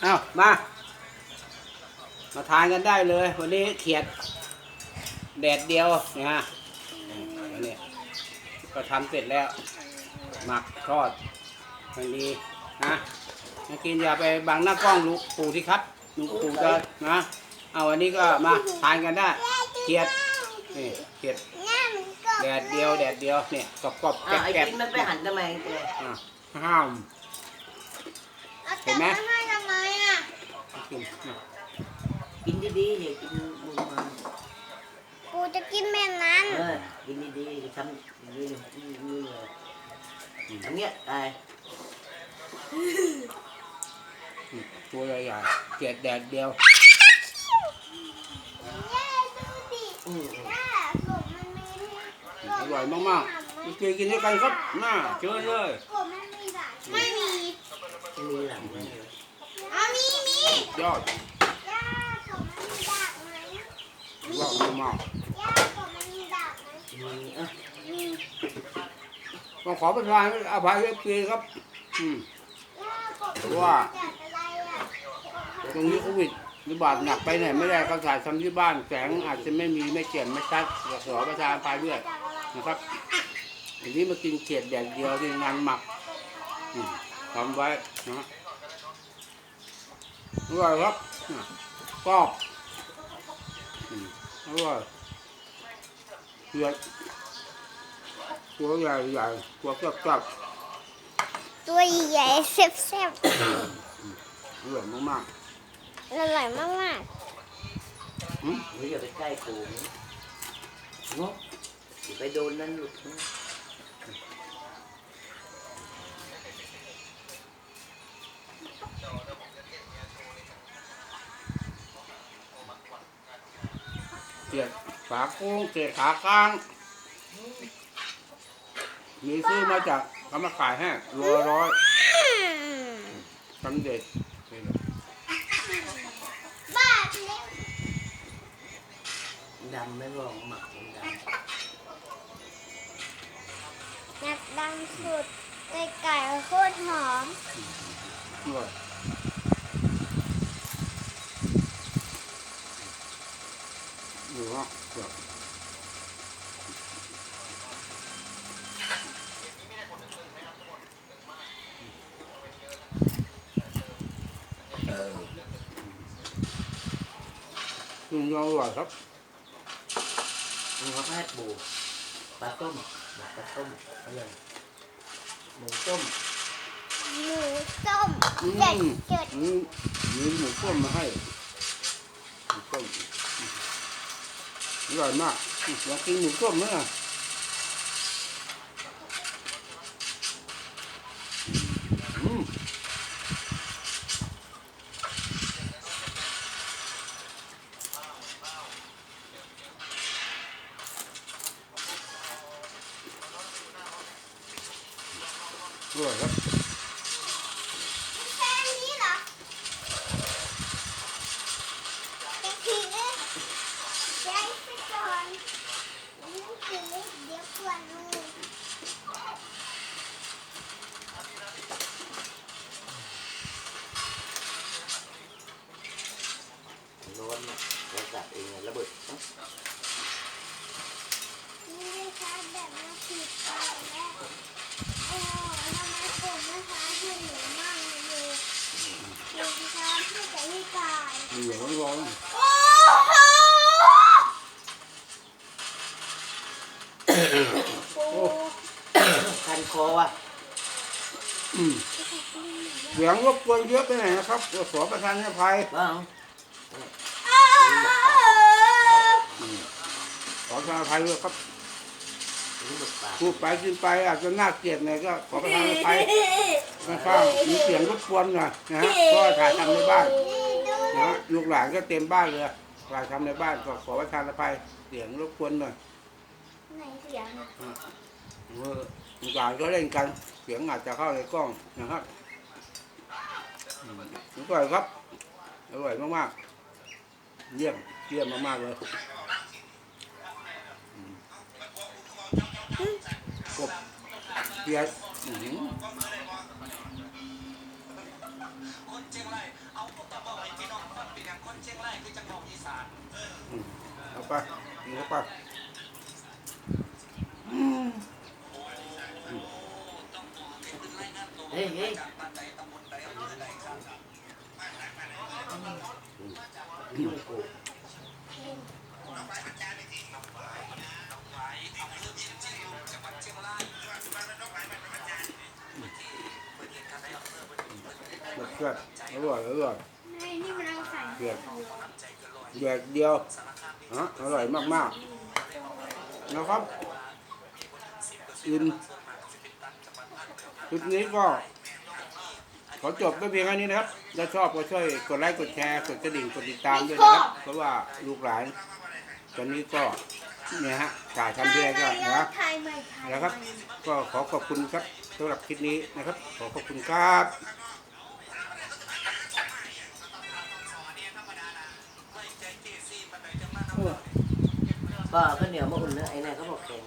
เอามา มาทานกันได้เลย วันนี้เขียด แดดเดียวนะฮะวันนี้ก็ทำเสร็จแล้ว หมักทอดมันดีนะนักกินอย่าไปบังหน้ากล้องลูกปู่ที่ครับลูกปู่จะนะ เอาวันนี้ก็มาทานกันได้เขียดนี่เขียดเนี่ยมันก็แดดเดียวแดดเดียวเนี่ยกรอบกรอบๆอะไอ้แกรบกินมันไปหันทำไมแกๆอะห้ามเอาเห็แต่นไหม ไม่ให้ทำไมอะ กินกินดีๆอย่ากินมึงมากูจะกินแบบนั้นเออกินดีๆทำอย่างนี้เลยนี่เลยอันเนี้ยตายตัวใหญ่เขียดแดดเดียวอร่อยมากๆมากินด้วยกันครับน่าเชิญเลยกบมันมีหลายไม่มีหลัง ยอดย่ากบมันมีดักไหมมียอดมากย่ากบมันมีดักไหมมีอะมีๆต้องขอประทานอภัยเอฟซีครับ อืม ย่ากบมันมีว่าดักอะไรอะตรงนี้โควิดระบาดหนักไปไหนไม่ได้ก็ถ่ายทำที่บ้านแสงอาจจะไม่มีไม่เกี่ยนไม่ชัดอยากขอประทานอภัยด้วยดักอะไรนะครับทีนี้มากินเขียดแดดเดียวที่งานหมักอืมทำไว้นะฮะ อร่อยครับอะกรอบอืมอร่อยเขียดตัวใหญ่ใหญ่ๆตัวจับจับตัวใหญ่ๆแซ่บๆอร่อยมากๆอร่อยมากๆอืมหนูอย่าไปใกล้กูนะงกอย่าไปโดนนั่นหลุดนะ เขียดขาโค้งเขียดขากลางมีซื้อมาจากเขามาขายให้โลละร้อยสำเร็จนี่แหละบ้าเล็กดำไม่บอกหมักมันดนักดังสุดไก่ไก่โคตรหอมอร่อย อยู่ฮะเกือบำเออกินยออร่อยครับมึงมาแพทย์บูปลาต้มปลาต้มอะไรหมูต้มหมูส้มอืเจ็ดมเจ็ดอืมมีหมูต้มมาให้หมูต้ม อร่อยมากอยากกินหมูต้มไหมอ่ออร่อยครับ เราจัดเองระเบิดเอ้านี่ไม่ใช่แบบมาผิดไปแล้วโอ้ทำไมผมไม่ใช้ที่หนูมากเลยหนูใช้ที่แต่ที่ตายเหลืองร้อนโอ้โหโอ้คันคอว่ะอืมเสียงรบกวนเยอะไปไหนอยนะครับขอประทานอภัยบ้าง ขอประ ทานอภัยด้วยครับนี่หลุดปากพูดไปกินไปอาจจะน่าเกลียดหน่อยก็ขอประทานอภัยข้างๆมีเสียงรบกวนหน่อยนะฮะก็ถ่ายทำในบ้านนะฮะลูกหลานก็เต็มบ้านเลยถ่ายทำในบ้านก็ขอประทานอภัยเสียงรบกวนหน่อยไหนเสียงเออลูกหลานก็เล่นกัน เสียงอาจจะเข้าในกล้องนะครับอืมอร่อยครับอร่อยมากๆเยี่ยมเยี่ยมมากๆเลยอืมกบ เปียกอื้อหืออืมเอาไปกินเข้าไปเฮ้ยเฮ้ยยุ่ง กูรสชาติอร่อยอร่อยในนี่มันเอาใส่เดือดแดดเดียวฮะอร่อยมากๆนะครับอิ่มคลิปนี้ก็ขอจบไปเพียงแค่นี้นะครับ ถ้าชอบก็ช่วยกดไลค์กดแชร์กดกระดิ่งกดติดตามด้วยนะครับ เพราะว่าลูกหลานตอนนี้ก็เนี่ยฮะถ่ายทำที่ไรก็นะครับถ่ายใหม่ถ่ายใหม่นะครับ ก็ขอขอบคุณครับสำหรับคลิปนี้นะครับ ขอขอบคุณครับ ก็ข้าวเหนียวมะอุ่นเนะไอ้เนี่ยเขาบอกแข็ง